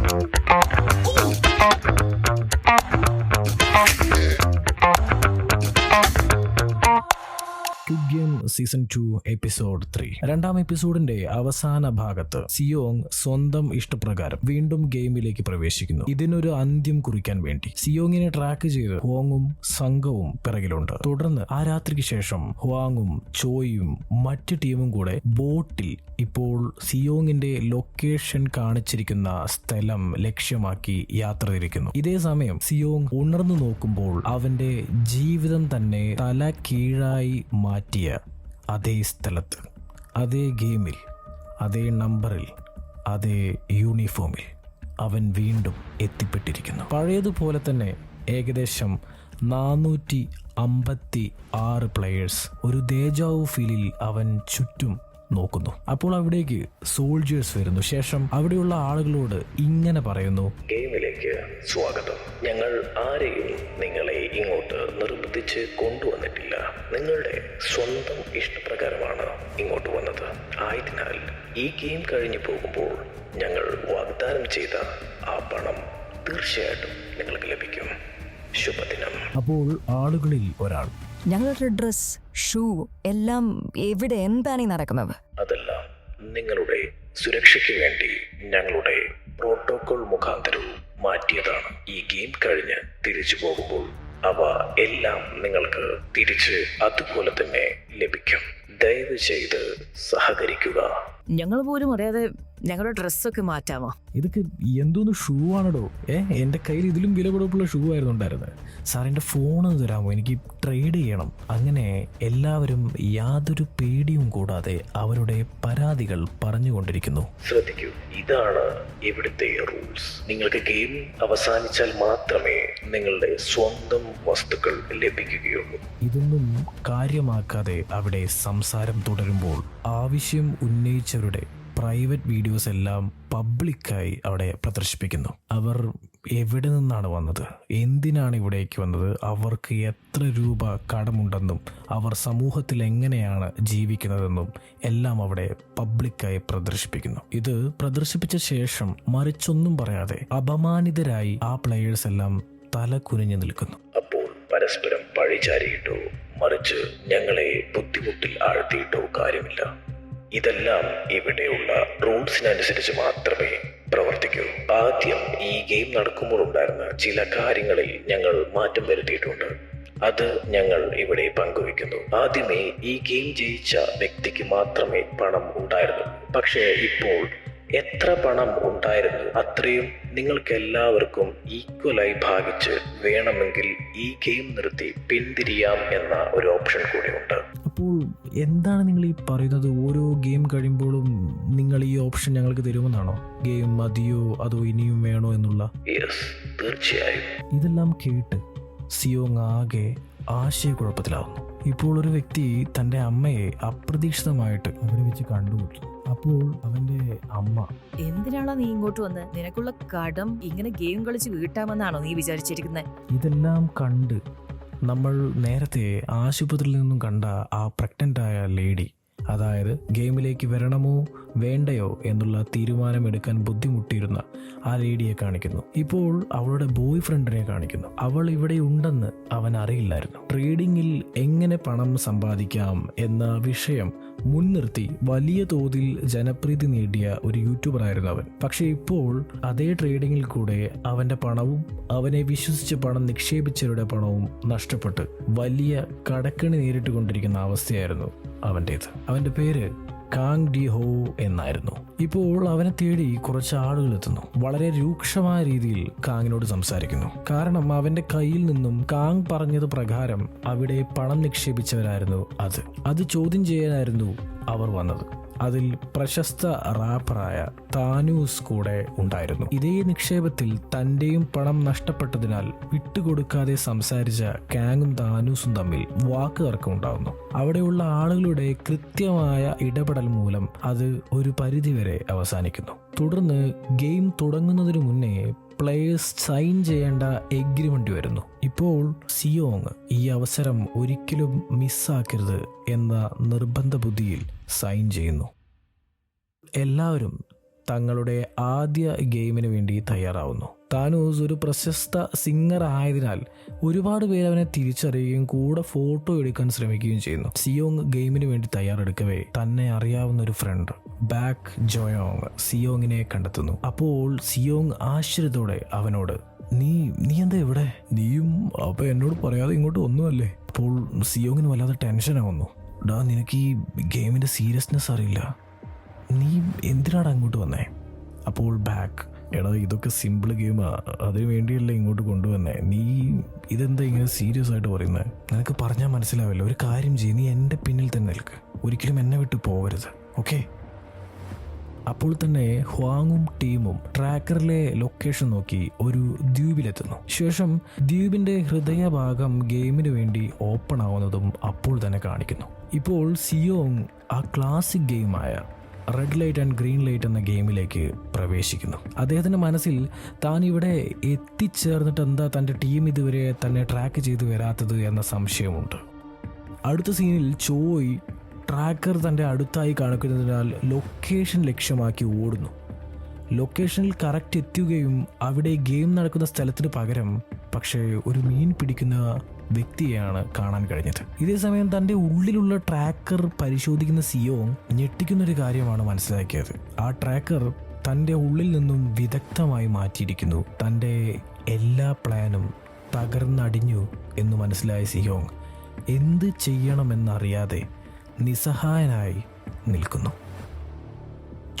Ooh. Game season two episode three രണ്ടാം എപ്പിസോഡിന്റെ അവസാന ഭാഗത്ത് സിയോങ് സ്വന്തം ഇഷ്ടപ്രകാരം വീണ്ടും ഗെയിമിലേക്ക് പ്രവേശിക്കുന്നു. ഇതിനൊരു അന്ത്യം കുറിക്കാൻ വേണ്ടി. സിയോങ്ങിനെ ട്രാക്ക് ചെയ്ത് ഹോങ്ങും സംഘവും പിറകിലുണ്ട്. തുടർന്ന് ആ രാത്രിക്ക് ശേഷം ഹുവാങ്ങും ചോയും മറ്റ് ടീമും കൂടെ ബോട്ടിൽ ഇപ്പോൾ സിയോങ്ങിന്റെ ലൊക്കേഷൻ കാണിച്ചിരിക്കുന്ന സ്ഥലം ലക്ഷ്യമാക്കി യാത്ര തിരിക്കുന്നു. ഇതേ സമയം സിയോങ് ഉണർന്നു നോക്കുമ്പോൾ അവന്റെ ജീവിതം തന്നെ തല കീഴായി മാറ്റിയ അതേ സ്ഥലത്ത് അതേ ഗെയിമിൽ അതേ നമ്പറിൽ അതേ യൂണിഫോമിൽ അവൻ വീണ്ടും എത്തിപ്പെട്ടിരിക്കുന്നു. പഴയതുപോലെ തന്നെ ഏകദേശം നാനൂറ്റി അമ്പത്തി ആറ് പ്ലെയേഴ്സ് ഒരു ദേജാവു ഫീലിൽ അവൻ ചുറ്റും നോക്കുന്നു. അപ്പോൾ അവിടേക്ക് സോൾജേഴ്സ് വരുന്നു. ശേഷം അവിടെയുള്ള ആളുകളോട് ഇങ്ങനെ പറയുന്നു. ഗെയിമിലേക്ക് സ്വാഗതം. ഞങ്ങൾ ആരെയും നിങ്ങളെ ഇങ്ങോട്ട് നിർബന്ധിച്ച് കൊണ്ടുവന്നിട്ടില്ല. നിങ്ങളുടെ സ്വന്തം ഇഷ്ടപ്രകാരമാണ് ഇങ്ങോട്ട് വന്നത്. ആയതിനാൽ ഈ ഗെയിം കഴിഞ്ഞു പോകുമ്പോൾ ഞങ്ങൾ വാഗ്ദാനം ചെയ്ത ആ പണം തീർച്ചയായിട്ടും നിങ്ങൾക്ക് ലഭിക്കും. ശുഭദിനം. അപ്പോൾ ആളുകളിൽ ഒരാൾ. ഞങ്ങളുടെ ഡ്രസ് ഷൂ എല്ലാം എവിടെ എന്താണ് ഈ നടക്കുന്നത്? അതെല്ലാം നിങ്ങളുടെ സുരക്ഷയ്ക്ക് വേണ്ടി ഞങ്ങളുടെ പ്രോട്ടോകോൾ മുഖാന്തരവും മാറ്റിയതാണ്. ഈ ഗെയിം കഴിഞ്ഞ് തിരിച്ചു പോകുമ്പോൾ അവ എല്ലാം നിങ്ങൾക്ക് തിരിച്ച് അതുപോലെ തന്നെ ലഭിക്കും. ദയവ് ചെയ്ത് സഹകരിക്കുക. ഞങ്ങൾ പോലും അറിയാതെ ഞങ്ങളുടെ ഡ്രസ്സൊക്കെ മാറ്റാമോ? ഇതൊക്കെ എന്തോന്ന് ഷൂ ആണടോ. ഏ എന്റെ കയ്യിൽ ഇതിലും വില കൊടുപ്പുള്ള ഷൂ ആയിരുന്നു ഉണ്ടായിരുന്നത്. സാർ എന്റെ ഫോൺ തരാമോ? എനിക്ക് ട്രേഡ് ചെയ്യണം. അങ്ങനെ എല്ലാവരും യാതൊരു പേടിയും കൂടാതെ അവരുടെ പരാതികൾ പറഞ്ഞുകൊണ്ടിരിക്കുന്നു. ശ്രദ്ധിക്കൂ ഇതാണ് ഇവിടുത്തെ റൂൾസ് നിങ്ങൾക്ക് ഗെയിം അവസാനിച്ചാൽ മാത്രമേ നിങ്ങളുടെ സ്വന്തം വസ്തുക്കൾ ലഭിക്കുകയുള്ളൂ. ഇതൊന്നും കാര്യമാക്കാതെ അവിടെ സംസാരം തുടരുമ്പോൾ ആവശ്യം ഉന്നയിച്ചവരുടെ പ്രൈവറ്റ് വീഡിയോസ് എല്ലാം പബ്ലിക്കായി അവിടെ പ്രദർശിപ്പിക്കുന്നു. അവർ എവിടെ നിന്നാണ് വന്നത്? എന്തിനാണ് ഇവിടേക്ക് വന്നത്? അവർക്ക് എത്ര രൂപ കടമുണ്ടെന്നും അവർ സമൂഹത്തിൽ എങ്ങനെയാണ് ജീവിക്കുന്നതെന്നും എല്ലാം അവിടെ പബ്ലിക്കായി പ്രദർശിപ്പിക്കുന്നു. ഇത് പ്രദർശിപ്പിച്ച ശേഷം മറിച്ചൊന്നും പറയാതെ അപമാനിതരായി ആ പ്ലെയേഴ്സ് എല്ലാം തല കുനിഞ്ഞു നിൽക്കുന്നു. അപ്പോൾ പരസ്പരം പഴിചാരിയിട്ടോ മറിച്ച് ഞങ്ങളെ ബുദ്ധിമുട്ടിൽ ആഴ്ത്തിയിട്ടോ കാര്യമില്ല. ഇതെല്ലാം ഇവിടെയുള്ള റൂൾസിനനുസരിച്ച് മാത്രമേ പ്രവർത്തിക്കൂ. ആദ്യം ഈ ഗെയിം നടക്കുമ്പോൾ ഉണ്ടായിരുന്ന ചില കാര്യങ്ങളിൽ ഞങ്ങൾ മാറ്റം വരുത്തിയിട്ടുണ്ട്. അത് ഞങ്ങൾ ഇവിടെ പങ്കുവെക്കുന്നു ആദ്യമേ ഈ ഗെയിം ജയിച്ച വ്യക്തിക്ക് മാത്രമേ പണം ഉണ്ടായിരുന്നു പക്ഷേ ഇപ്പോൾ എത്ര പണം ഉണ്ടായിരുന്നു? അത്രയും നിങ്ങൾക്ക് എല്ലാവർക്കും ഈക്വലായി ഭാഗിച്ച് വേണമെങ്കിൽ ഈ ഗെയിം നിർത്തി പിന്തിരിയാം എന്ന ഒരു ഓപ്ഷൻ കൂടി ഉണ്ട്. അപ്പോൾ എന്താണ് നിങ്ങൾ ഈ പറയുന്നത്? ഓരോ ഗെയിം കഴിയുമ്പോഴും നിങ്ങൾ ഈ ഓപ്ഷൻ ഞങ്ങൾക്ക് തരുമെന്നാണോ? ഗെയിം മതിയോ? അതോ ഇനിയും വേണോ എന്നുള്ള? യെസ് തീർച്ചയായും. ഇതെല്ലാം കേട്ട് സിയോങ് ആകെ ആശയക്കുഴപ്പത്തിലാവുന്നു. ഇപ്പോൾ ഒരു വ്യക്തി തന്റെ അമ്മയെ അപ്രതീക്ഷിതമായിട്ട് അവിടെ വെച്ച് കണ്ടുമുട്ടി അപ്പോൾ അവന്റെ അമ്മ. എന്തിനാണോ നീ ഇങ്ങോട്ട് വന്ന്? നിനക്കുള്ള കടം ഇങ്ങനെ ഗെയിം കളിച്ച് വീട്ടാമെന്നാണോ നീ വിചാരിച്ചിരിക്കുന്നത് ഇതെല്ലാം കണ്ട് നമ്മൾ നേരത്തെ ആശുപത്രിയിൽ നിന്നും കണ്ട ആ പ്രഗ്നന്റ് ആയ ലേഡി അതായത് ഗെയിമിലേക്ക് വരണമോ വേണ്ടയോ എന്നുള്ള തീരുമാനമെടുക്കാൻ ബുദ്ധിമുട്ടിയിരുന്ന ആ ലേഡിയെ കാണിക്കുന്നു. ഇപ്പോൾ അവളുടെ ബോയ് ഫ്രണ്ടിനെ കാണിക്കുന്നു. അവൾ ഇവിടെ ഉണ്ടെന്ന് അവൻ അറിയില്ലായിരുന്നു. ട്രേഡിങ്ങിൽ എങ്ങനെ പണം സമ്പാദിക്കാം എന്ന വിഷയം മുൻനിർത്തി വലിയ തോതിൽ ജനപ്രീതി നേടിയ ഒരു യൂട്യൂബർ ആയിരുന്നു അവൻ. പക്ഷെ ഇപ്പോൾ അതേ ട്രേഡിങ്ങിൽ കൂടെ അവന്റെ പണവും അവനെ വിശ്വസിച്ച് പണം നിക്ഷേപിച്ചവരുടെ പണവും നഷ്ടപ്പെട്ട് വലിയ കടക്കണി നേരിട്ട് കൊണ്ടിരിക്കുന്ന അവസ്ഥയായിരുന്നു. അവന്റേത് അവന്റെ പേര് കാങ് ഡി ഹോ എന്നായിരുന്നു. ഇപ്പോൾ അവനെ തേടി കുറച്ച് ആളുകൾ എത്തുന്നു. വളരെ രൂക്ഷമായ രീതിയിൽ കാങ്ങിനോട് സംസാരിക്കുന്നു. കാരണം അവന്റെ കയ്യിൽ നിന്നും കാങ് പറഞ്ഞത് പ്രകാരം അവിടെ പണം നിക്ഷേപിച്ചവരായിരുന്നു അത്. അത് ചോദ്യം ചെയ്യാനായിരുന്നു അവർ വന്നത്. അതിൽ പ്രശസ്ത റാപ്പറായ താനൂസ് കൂടെ ഉണ്ടായിരുന്നു. ഇതേ നിക്ഷേപത്തിൽ തന്റെയും പണം നഷ്ടപ്പെട്ടതിനാൽ വിട്ടുകൊടുക്കാതെ സംസാരിച്ച കാങ്ങും താനൂസും തമ്മിൽ വാക്ക് തർക്കം ഉണ്ടാകുന്നു അവിടെയുള്ള ആളുകളുടെ കൃത്യമായ ഇടപെടൽ മൂലം അത് ഒരു പരിധിവരെ അവസാനിക്കുന്നു. തുടർന്ന് ഗെയിം തുടങ്ങുന്നതിനു മുന്നേ പ്ലേയേഴ്സ് സൈൻ ചെയ്യേണ്ട എഗ്രിമെന്റ് വരുന്നു. ഇപ്പോൾ സിയോങ് ഈ അവസരം ഒരിക്കലും മിസ്സാക്കരുത് എന്ന നിർബന്ധ ബുദ്ധിയിൽ സൈൻ ചെയ്യുന്നു. എല്ലാവരും തങ്ങളുടെ ആദ്യ ഗെയിമിന് വേണ്ടി തയ്യാറാവുന്നു. താനൂസ് ഒരു പ്രശസ്ത സിംഗർ ആയതിനാൽ ഒരുപാട് പേര് അവനെ തിരിച്ചറിയുകയും കൂടെ ഫോട്ടോ എടുക്കാൻ ശ്രമിക്കുകയും ചെയ്യുന്നു. സിയോങ് ഗെയിമിന് വേണ്ടി തയ്യാറെടുക്കവേ തന്നെ അറിയാവുന്ന ഒരു ഫ്രണ്ട് ബാക്ക് ജോയോങ് സിയോങ്ങിനെ കണ്ടെത്തുന്നു. അപ്പോൾ സിയോങ് ആശ്ചര്യത്തോടെ അവനോട് നീ നീ എന്താ ഇവിടെ? നീയും അപ്പൊ എന്നോട് പറയാതെ ഇങ്ങോട്ട് ഒന്നുമല്ലേ അപ്പോൾ സിയോങ്ങിന് വല്ലാതെ ടെൻഷനാവുന്നു ഡാ നിനക്ക് ഈ ഗെയിമിന്റെ സീരിയസ്നെസ് അറിയില്ല. നീ എന്തിനാണ് അങ്ങോട്ട് വന്നേ? അപ്പോൾ ബാക്ക് എടാ ഇതൊക്കെ സിമ്പിൾ ഗെയിമാണ് അതിനു വേണ്ടിയല്ലേ ഇങ്ങോട്ട് കൊണ്ടുവന്നേ. നീ ഇതെന്താ ഇങ്ങനെ സീരിയസ് ആയിട്ട് പറയുന്നത് നിനക്ക് പറഞ്ഞാൽ മനസ്സിലാവില്ല. ഒരു കാര്യം ചെയ്യ് നീ എന്റെ പിന്നിൽ തന്നെ നിൽക്ക്. ഒരിക്കലും എന്നെ വിട്ട് പോകരുത് ഓക്കെ? അപ്പോൾ തന്നെ ഹ്വാങ്ങും ടീമും ട്രാക്കറിലെ ലൊക്കേഷൻ നോക്കി ഒരു ദ്വീപിലെത്തുന്നു. ശേഷം ദ്വീപിന്റെ ഹൃദയഭാഗം ഗെയിമിന് വേണ്ടി ഓപ്പൺ ആവുന്നതും അപ്പോൾ തന്നെ കാണിക്കുന്നു. ഇപ്പോൾ സിയോങ് ആ classic ഗെയിമായ red light and green light എന്ന ഗെയിമിലേക്ക് പ്രവേശിക്കുന്നു. അദ്ദേഹത്തിന്റെ മനസ്സിൽ താൻ ഇവിടെ എത്തിച്ചേർന്നിട്ട് എന്താ തന്റെ ടീം ഇതുവരെ തന്നെ ട്രാക്ക് ചെയ്തു വരാത്തത് എന്ന സംശയമുണ്ട്. അടുത്ത സീനിൽ ചോയ് ട്രാക്കർ തന്റെ അടുത്തായി കാണിക്കുന്നതിനാൽ ലൊക്കേഷൻ ലക്ഷ്യമാക്കി ഓടുന്നു. ലൊക്കേഷനിൽ കറക്റ്റ് എത്തുകയും അവിടെ ഗെയിം നടക്കുന്ന സ്ഥലത്തിന് പകരം പക്ഷേ ഒരു മീൻ പിടിക്കുന്ന വ്യക്തിയെയാണ് കാണാൻ കഴിഞ്ഞത്. ഇതേസമയം തന്റെ ഉള്ളിലുള്ള ട്രാക്കർ പരിശോധിക്കുന്ന സിയോങ് ഞെട്ടിക്കുന്ന ഒരു കാര്യമാണ് മനസ്സിലാക്കിയത്. ആ ട്രാക്കർ തന്റെ ഉള്ളിൽ നിന്നും വിദഗ്ധമായി മാറ്റിയിരിക്കുന്നു. തന്റെ എല്ലാ പ്ലാനും തകർന്നടിഞ്ഞു എന്ന് മനസ്സിലായ സിയോങ് എന്ത് ചെയ്യണമെന്നറിയാതെ നിസ്സഹായനായി നിൽക്കുന്നു.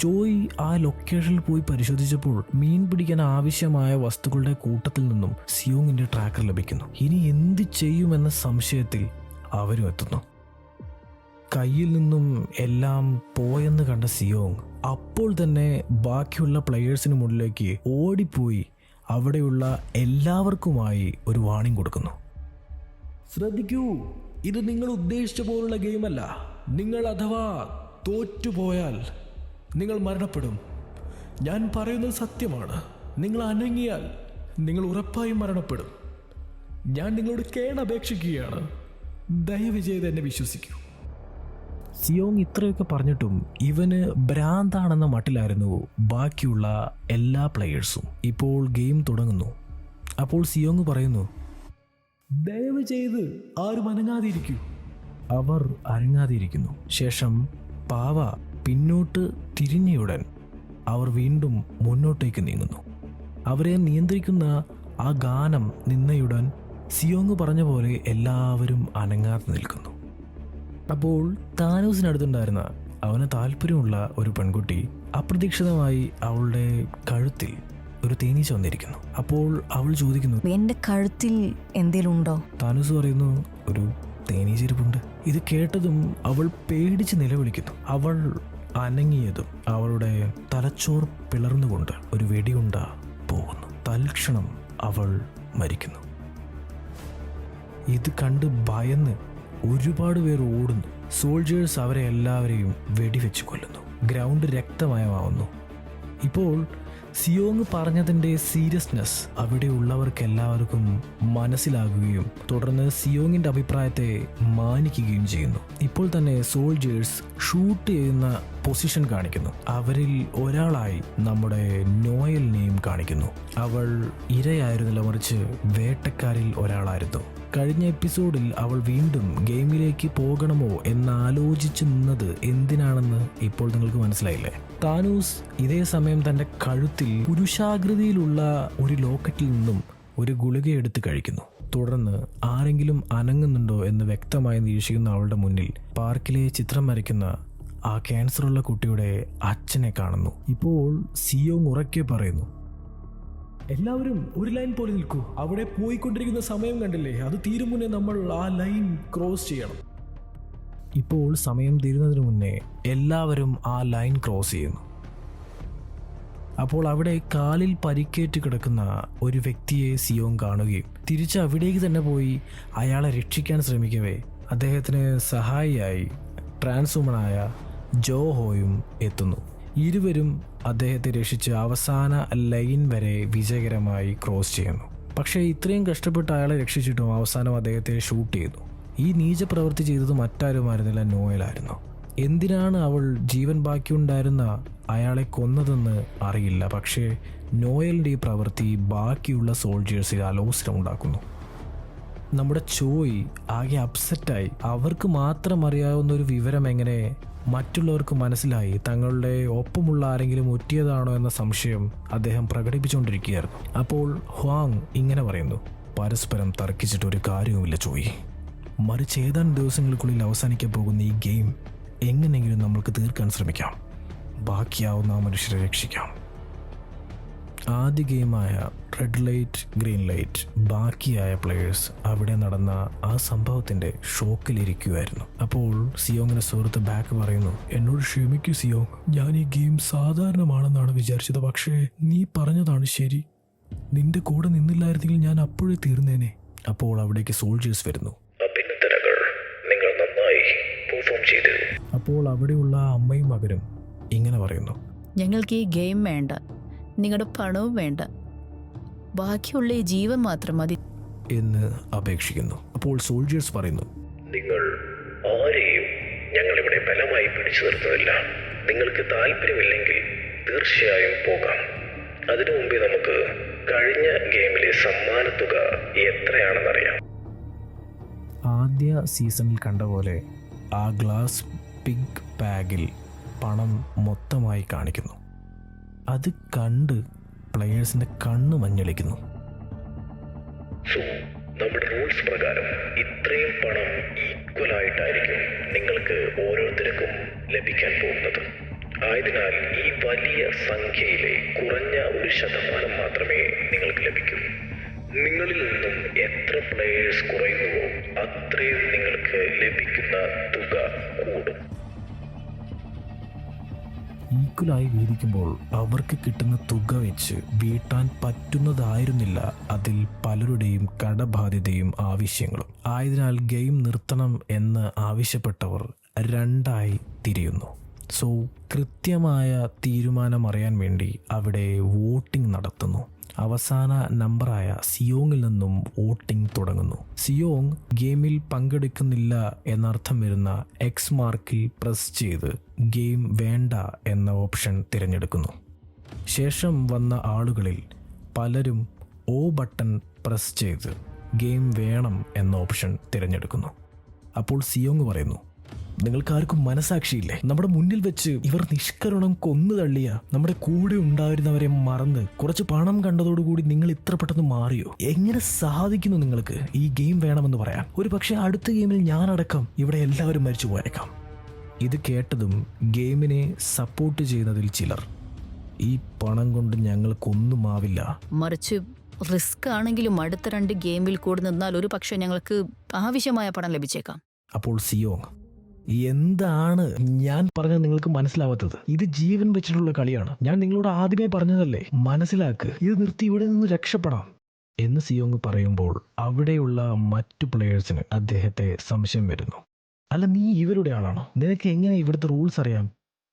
ജോയ് ആ ലൊക്കേഷനിൽ പോയി പരിശോധിച്ചപ്പോൾ മീൻ പിടിക്കാൻ ആവശ്യമായ വസ്തുക്കളുടെ കൂട്ടത്തിൽ നിന്നും സിയോങ്ങിന്റെ ട്രാക്കർ ലഭിക്കുന്നു. ഇനി എന്ത് ചെയ്യുമെന്ന സംശയത്തിൽ അവരും എത്തുന്നു. കയ്യിൽ നിന്നും എല്ലാം പോയെന്ന് കണ്ട സിയോങ് അപ്പോൾ തന്നെ ബാക്കിയുള്ള പ്ലെയേഴ്സിന് മുന്നിലേക്ക് ഓടിപ്പോയി അവിടെയുള്ള എല്ലാവർക്കുമായി ഒരു വാണിംഗ് കൊടുക്കുന്നു. ശ്രദ്ധിക്കൂ ഇത് നിങ്ങൾ ഉദ്ദേശിച്ച പോലുള്ള ഗെയിമല്ല. നിങ്ങൾ അഥവാ തോറ്റുപോയാൽ നിങ്ങൾ മരണപ്പെടും. ഞാൻ പറയുന്നത് സത്യമാണ്. നിങ്ങൾ അനങ്ങിയാൽ നിങ്ങൾ ഉറപ്പായും മരണപ്പെടും. ഞാൻ നിങ്ങളോട് കേണപേക്ഷിക്കുകയാണ്. ദയവ് എന്നെ വിശ്വസിക്കൂ. സിയോങ് ഇത്രയൊക്കെ പറഞ്ഞിട്ടും ഇവന് ഭ്രാന്താണെന്ന മട്ടിലായിരുന്നു ബാക്കിയുള്ള എല്ലാ പ്ലെയേഴ്സും ഇപ്പോൾ ഗെയിം തുടങ്ങുന്നു. അപ്പോൾ സിയോങ് പറയുന്നു ദയവ് ചെയ്ത് ആരും അനങ്ങാതിരിക്കൂ. അവർ അനങ്ങാതിരിക്കുന്നു. ശേഷം പാവ പിന്നോട്ട് തിരിഞ്ഞയുടൻ അവർ വീണ്ടും മുന്നോട്ടേക്ക് നീങ്ങുന്നു. അവരെ നിയന്ത്രിക്കുന്ന ആ ഗാനം നിന്നയുടൻ സിയോങ് പറഞ്ഞ പോലെ എല്ലാവരും അനങ്ങാതെ നിൽക്കുന്നു. അപ്പോൾ താനൂസിനടുത്തുണ്ടായിരുന്ന അവന് താല്പര്യമുള്ള ഒരു പെൺകുട്ടി അപ്രതീക്ഷിതമായി അവളുടെ കഴുത്തിൽ ഒരു തേനീച്ച വന്നിരിക്കുന്നു. അപ്പോൾ അവൾ ചോദിക്കുന്നു എന്റെ കഴുത്തിൽ എന്തേലും ഉണ്ടോ? താനൂസ് പറയുന്നു ഒരു തേനീച്ചിരിപ്പുണ്ട്. ഇത് കേട്ടതും അവൾ പേടിച്ച് നിലവിളിക്കുന്നു. അവൾ അനങ്ങിയതും അവളുടെ തലച്ചോർ പിളർന്നുകൊണ്ട് ഒരു വെടിയുണ്ട പോകുന്നു. തൽക്ഷണം അവൾ മരിക്കുന്നു. ഇത് കണ്ട് ഭയന്ന് ഒരുപാട് പേർ ഓടുന്നു. സോൾജേഴ്സ് അവരെ എല്ലാവരെയും വെടിവെച്ച് കൊല്ലുന്നു. ഗ്രൗണ്ട് രക്തമയമാവുന്നു. ഇപ്പോൾ സിയോങ് പറഞ്ഞതിന്റെ സീരിയസ്നെസ് അവിടെയുള്ളവർക്ക് എല്ലാവർക്കും മനസ്സിലാകുകയും തുടർന്ന് സിയോങ്ങിന്റെ അഭിപ്രായത്തെ മാനിക്കുകയും ചെയ്യുന്നു. ഇപ്പോൾ തന്നെ സോൾജേഴ്സ് ഷൂട്ട് ചെയ്യുന്ന പൊസിഷൻ കാണിക്കുന്നു. അവരിൽ ഒരാളായി നമ്മുടെ നോയലിനെയും കാണിക്കുന്നു. അവൾ ഇരയായിരുന്നില്ല മറിച്ച് വേട്ടക്കാരിൽ ഒരാളായിരുന്നു. കഴിഞ്ഞ എപ്പിസോഡിൽ അവൾ വീണ്ടും ഗെയിമിലേക്ക് പോകണമോ എന്നാലോചിച്ചു നിന്നത് എന്തിനാണെന്ന് ഇപ്പോൾ നിങ്ങൾക്ക് മനസ്സിലായില്ലേ? താനൂസ് ഇതേ സമയം തന്റെ കഴുത്തിൽ പുരുഷാകൃതിയിലുള്ള ഒരു ലോക്കറ്റിൽ നിന്നും ഒരു ഗുളിക എടുത്ത് കഴിക്കുന്നു. തുടർന്ന് ആരെങ്കിലും അനങ്ങുന്നുണ്ടോ എന്ന് വ്യക്തമായി നിരീക്ഷിക്കുന്ന അവളുടെ മുന്നിൽ പാർക്കിലെ ചിത്രം വരയ്ക്കുന്ന ആ ക്യാൻസറുള്ള കുട്ടിയുടെ അച്ഛനെ കാണുന്നു. ഇപ്പോൾ സിയോ ഉറക്കെ പറയുന്നു എല്ലാവരും ഒരു ലൈൻ പോലെ നിൽക്കൂ. അവിടെ പോയിക്കൊണ്ടിരിക്കുന്ന സമയം കണ്ടില്ലേ? അത് തീരും മുന്നേ നമ്മൾ ആ ലൈൻ ക്രോസ് ചെയ്യണം. ഇപ്പോൾ സമയം തീരുന്നതിന് മുന്നേ എല്ലാവരും ആ ലൈൻ ക്രോസ് ചെയ്യുന്നു. അപ്പോൾ അവിടെ കാലിൽ പരിക്കേറ്റ് കിടക്കുന്ന ഒരു വ്യക്തിയെ സിയോങ് കാണുകയും തിരിച്ച് അവിടേക്ക് തന്നെ പോയി അയാളെ രക്ഷിക്കാൻ ശ്രമിക്കവേ അദ്ദേഹത്തിന് സഹായിയായി ട്രാൻസ്വുമണായ ജോഹോയും എത്തുന്നു. ഇരുവരും അദ്ദേഹത്തെ രക്ഷിച്ച് അവസാന ലൈൻ വരെ വിജയകരമായി ക്രോസ് ചെയ്യുന്നു. പക്ഷേ ഇത്രയും കഷ്ടപ്പെട്ട് അയാളെ രക്ഷിച്ചിട്ടും അവസാനം അദ്ദേഹത്തെ ഷൂട്ട് ചെയ്തു. ഈ നീച പ്രവൃത്തി ചെയ്തത് മറ്റാരുമായിരുന്നില്ല നോയലായിരുന്നു. എന്തിനാണ് അവൾ ജീവൻ ബാക്കിയുണ്ടായിരുന്ന അയാളെ കൊന്നതെന്ന് അറിയില്ല. പക്ഷേ നോയലിന്റെ ഈ പ്രവൃത്തി ബാക്കിയുള്ള സോൾജേഴ്സിൽ അലോസരം ഉണ്ടാക്കുന്നു. നമ്മുടെ ചോയ് ആകെ അപ്സെറ്റായി. അവർക്ക് മാത്രം അറിയാവുന്ന ഒരു വിവരം എങ്ങനെ മറ്റുള്ളവർക്ക് മനസ്സിലായി? തങ്ങളുടെ ഒപ്പമുള്ള ആരെങ്കിലും ഒറ്റിയതാണോ എന്ന സംശയം അദ്ദേഹം പ്രകടിപ്പിച്ചുകൊണ്ടിരിക്കുകയായിരുന്നു. അപ്പോൾ ഹ്വാങ് ഇങ്ങനെ പറയുന്നു പരസ്പരം തർക്കിച്ചിട്ട് ഒരു കാര്യവുമില്ല ചോയ്. മറിച്ച് ഏതാനും ദിവസങ്ങൾക്കുള്ളിൽ അവസാനിക്കാൻ പോകുന്ന ഈ ഗെയിം എങ്ങനെയെങ്കിലും നമ്മൾക്ക് തീർക്കാൻ ശ്രമിക്കാം. ബാക്കിയാവുന്ന ആ മനുഷ്യരെ രക്ഷിക്കാം. ആദ്യ ഗെയിമായ റെഡ് ലൈറ്റ് ഗ്രീൻ ലൈറ്റ് ബാക്കിയായ പ്ലെയേഴ്സ് അവിടെ നടന്ന ആ സംഭവത്തിന്റെ ഷോക്കിലിരിക്കുമായിരുന്നു അപ്പോൾ സിയോങ്ങിനെ സുഹൃത്ത് ബാക്ക് പറയുന്നു എന്നോട് ക്ഷമിക്കൂ സിയോങ്. ഞാൻ ഈ ഗെയിം സാധാരണമാണെന്നാണ് വിചാരിച്ചത്. പക്ഷേ നീ പറഞ്ഞതാണ് ശരി. നിന്റെ കൂടെ നിന്നില്ലായിരുന്നെങ്കിൽ ഞാൻ അപ്പോഴേ തീർന്നേനെ. അപ്പോൾ അവിടേക്ക് സോൾജേഴ്സ് വരുന്നു. ചെയ്തു അപ്പോൾ അവിടെയുള്ള അമ്മയും മകനും ഇങ്ങനെ പറയുന്നു. ഞങ്ങൾക്ക് ഈ ഗെയിം വേണ്ട. നിങ്ങളുടെ പണവും വേണ്ട. ബാക്കിയുള്ള ഈ ജീവൻ മാത്രം മതി. എന്ന് അപേക്ഷിക്കുന്നു. അപ്പോൾ സോൾജിയേഴ്സ് പറയുന്നു. നിങ്ങൾ ആരെയും ഞങ്ങളിവിടെ ബലമായി പിടിച്ചു നിർത്തുന്നില്ല. നിങ്ങൾക്ക് താല്പര്യമില്ലെങ്കിൽ തീർച്ചയായും പോകാം. അതിനു മുമ്പേ നമുക്ക് കഴിഞ്ഞ ഗെയിമിലെ സമ്മാനത്തുക എത്രയാണെന്നറിയാം. ആദ്യ സീസണിൽ കണ്ട പോലെ ആ ഗ്ലാസ് പിഗ് ബാഗിൽ പണം മൊത്തമായി കാണിക്കുന്നു. അത് കണ്ട് പ്ലെയേഴ്സിന്റെ കണ്ണ് മഞ്ഞളിക്കുന്നു. സോ നമ്മുടെ റൂൾസ് പ്രകാരം ഇത്രയും പണം ഈക്വൽ ആയിട്ടായിരിക്കും നിങ്ങൾക്ക് ഓരോരുത്തർക്കും ലഭിക്കാൻ പോകുന്നത്. ആയതിനാൽ ഈ വലിയ സംഖ്യയിലെ കുറഞ്ഞ ഒരു ശതമാനം മാത്രമേ നിങ്ങൾക്ക് ലഭിക്കൂ. നിങ്ങളിൽ നിന്നും എത്ര പ്ലേയേഴ്സ് കുറയുന്നുവോ അത്രയും നിങ്ങൾക്ക് ലഭിക്കുന്ന തുക കൂടും. ഈക്വലായി വീതിക്കുമ്പോൾ അവർക്ക് കിട്ടുന്ന തുക വെച്ച് വീട്ടാൻ പറ്റുന്നതായിരുന്നില്ല അതിൽ പലരുടെയും കടബാധ്യതയും ആവശ്യങ്ങളും. ആയതിനാൽ ഗെയിം നിർത്തണം എന്ന് ആവശ്യപ്പെട്ടവർ രണ്ടായി തിരിയുന്നു. സോ കൃത്യമായ തീരുമാനം അറിയാൻ വേണ്ടി അവിടെ വോട്ടിംഗ് നടത്തുന്നു. അവസാന നമ്പറായ സിയോങ്ങിൽ നിന്നും വോട്ടിംഗ് തുടങ്ങുന്നു. സിയോങ് ഗെയിമിൽ പങ്കെടുക്കുന്നില്ല എന്നർത്ഥം വരുന്ന എക്സ് മാർക്കിൽ പ്രസ് ചെയ്ത് ഗെയിം വേണ്ട എന്ന ഓപ്ഷൻ തിരഞ്ഞെടുക്കുന്നു. ശേഷം വന്ന ആളുകളിൽ പലരും ഓ ബട്ടൺ പ്രസ് ചെയ്ത് ഗെയിം വേണം എന്ന ഓപ്ഷൻ തിരഞ്ഞെടുക്കുന്നു. അപ്പോൾ സിയോങ് പറയുന്നു നിങ്ങൾക്കാർക്കും മനസാക്ഷിയില്ലേ? നമ്മുടെ മുന്നിൽ വെച്ച് ഇവർ നിഷ്കരുണം കൊന്നു തള്ളിയ നമ്മുടെ കൂടെ ഉണ്ടായിരുന്നവരെ മറന്ന് കുറച്ച് പണം കണ്ടതോടുകൂടി നിങ്ങൾ ഇത്ര പെട്ടെന്ന് മാറിയോ? എങ്ങനെ സാധിക്കുന്നു നിങ്ങൾക്ക് ഈ ഗെയിം വേണമെന്ന് പറയാൻ? ഒരു പക്ഷേ അടുത്ത ഗെയിമിൽ ഞാനടക്കം ഇവിടെ എല്ലാവരും മരിച്ചു പോയേക്കാം. ഇത് കേട്ടതും ഗെയിമിനെ സപ്പോർട്ട് ചെയ്യുന്നതിൽ ചിലർ ഈ പണം കൊണ്ട് ഞങ്ങൾക്കൊന്നും ആവില്ല മറിച്ച് റിസ്ക് ആണെങ്കിലും അടുത്ത രണ്ട് ഗെയിമിൽ കൂടി നിന്നാൽ ഒരു പക്ഷേ ഞങ്ങൾക്ക് ആവശ്യമായ പണം ലഭിച്ചേക്കാം. അപ്പോൾ സിയോങ് എന്താണ് ഞാൻ പറഞ്ഞത് നിങ്ങൾക്ക് മനസ്സിലാവാത്തത്? ഇത് ജീവൻ വെച്ചിട്ടുള്ള കളിയാണ്. ഞാൻ നിങ്ങളോട് ആദ്യമേ പറഞ്ഞതല്ലേ? മനസ്സിലാക്ക്. ഇത് നിർത്തി ഇവിടെ നിന്ന് രക്ഷപ്പെടാം. എന്ന് സിയോങ് പറയുമ്പോൾ അവിടെയുള്ള മറ്റു പ്ലെയേഴ്സിന് അദ്ദേഹത്തെ സംശയം വരുന്നു. അല്ല നീ ഇവരുടെ ആളാണോ? നിനക്ക് എങ്ങനെ ഇവിടുത്തെ റൂൾസ് അറിയാം?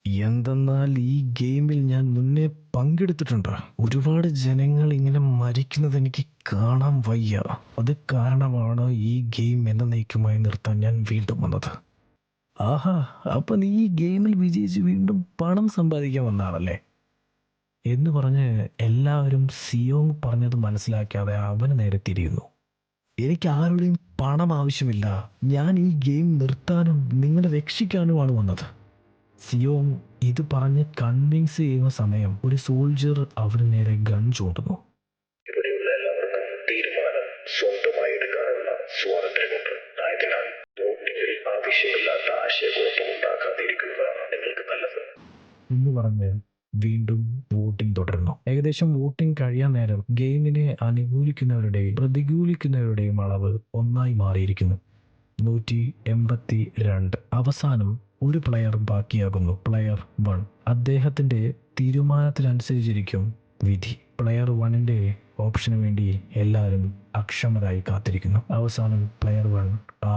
എന്തെന്നാൽ ഈ ഗെയിമിൽ ഞാൻ മുന്നേ പങ്കെടുത്തിട്ടുണ്ട്. ഒരുപാട് ജനങ്ങൾ ഇങ്ങനെ മരിക്കുന്നത് എനിക്ക് കാണാൻ വയ്യ. അത് കാരണമാണ് ഈ ഗെയിം എന്നേക്കുമായി നിർത്താൻ ഞാൻ വീണ്ടും വന്നത്. ആഹാ അപ്പൊ നീ ഈ ഗെയിമിൽ വിജയിച്ച് വീണ്ടും പണം സമ്പാദിക്കാൻ വന്നാണല്ലേ എന്ന് പറഞ്ഞ് എല്ലാവരും സിയോങ് പറഞ്ഞത് മനസ്സിലാക്കാതെ അവന് നേരെ തിരിയുന്നു. എനിക്ക് ആരുടെയും പണം ആവശ്യമില്ല. ഞാൻ ഈ ഗെയിം നിർത്താനും നിങ്ങളെ രക്ഷിക്കാനുമാണ് വന്നത്. സിയോങ് ഇത് പറഞ്ഞ് കൺവിൻസ് ചെയ്യുന്ന സമയം ഒരു സോൾജർ അവന് നേരെ ഗൺ ചൂണ്ടുന്നു. പറഞ്ഞ് വീണ്ടും വോട്ടിംഗ് തുടർന്നു ഏകദേശം വോട്ടിംഗ് കഴിയാൻ നേരം ഗെയിമിനെ അനുകൂലിക്കുന്നവരുടെയും പ്രതികൂലിക്കുന്നവരുടെയും അളവ് ഒന്നായി മാറിയിരിക്കുന്നു. നൂറ്റി എൺപത്തി രണ്ട് അവസാനം ഒരു പ്ലെയർ ബാക്കിയാകുന്നു. Player one. അദ്ദേഹത്തിന്റെ തീരുമാനത്തിനനുസരിച്ചിരിക്കും വിധി. പ്ലെയർ വണ്ണിന്റെ ഓപ്ഷന് വേണ്ടി എല്ലാവരും അക്ഷമരായി കാത്തിരിക്കുന്നു. അവസാനം പ്ലെയർ വൺ ആ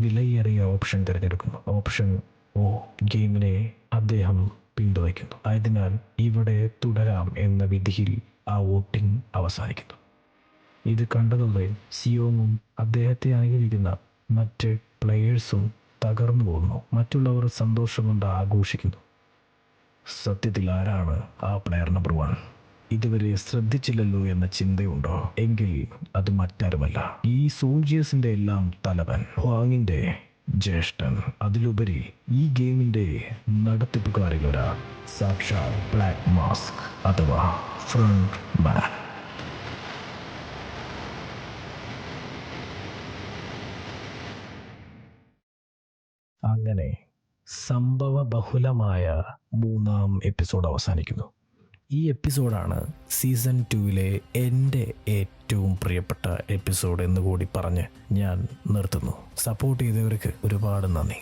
വിലയേറിയ ഓപ്ഷൻ തിരഞ്ഞെടുക്കുന്നു. Option O. ഗെയിമിനെ അദ്ദേഹം പിന്തുണയ്ക്കുന്നു. ആയതിനാൽ ഇവിടെ തുടരാം എന്ന വിധിയിൽ ആ വോട്ടിംഗ് അവസാനിക്കുന്നു. ഇത് കണ്ടതോടെ സിയോങ്ങും അദ്ദേഹത്തെ അനുകരിക്കുന്ന മറ്റ് പ്ലെയേഴ്സും തകർന്നു പോകുന്നു. മറ്റുള്ളവർ സന്തോഷം കൊണ്ട് ആഘോഷിക്കുന്നു. സത്യത്തിൽ ആരാണ് ആ പ്ലെയർ നമ്പർ വൺ? ഇതുവരെ ശ്രദ്ധിച്ചില്ലല്ലോ എന്ന ചിന്തയുണ്ടോ? എങ്കിൽ അത് മറ്റാരുമല്ല. ഈ സോൾജിയേഴ്സിന്റെ എല്ലാം തലവൻ ഹ്വാങ്ങിന്റെ ജ്യേഷ്ഠൻ അതിലുപരി ഈ ഗെയിമിന്റെ നടത്തിപ്പുകാരിലൊരാൾ സാക്ഷാൽ ബ്ലാക്ക് മാസ്ക് അഥവാ ഫ്രണ്ട് മാൻ. അങ്ങനെ സംഭവ ബഹുലമായ മൂന്നാം എപ്പിസോഡ് അവസാനിക്കുന്നു. ഈ എപ്പിസോഡാണ് സീസൺ ടുവിലെ എന്റെ ഏറ്റവും പ്രിയപ്പെട്ട എപ്പിസോഡ് എന്ന് കൂടി പറഞ്ഞ് ഞാൻ നിർത്തുന്നു. സപ്പോർട്ട് ചെയ്തവർക്ക് ഒരുപാട് നന്ദി.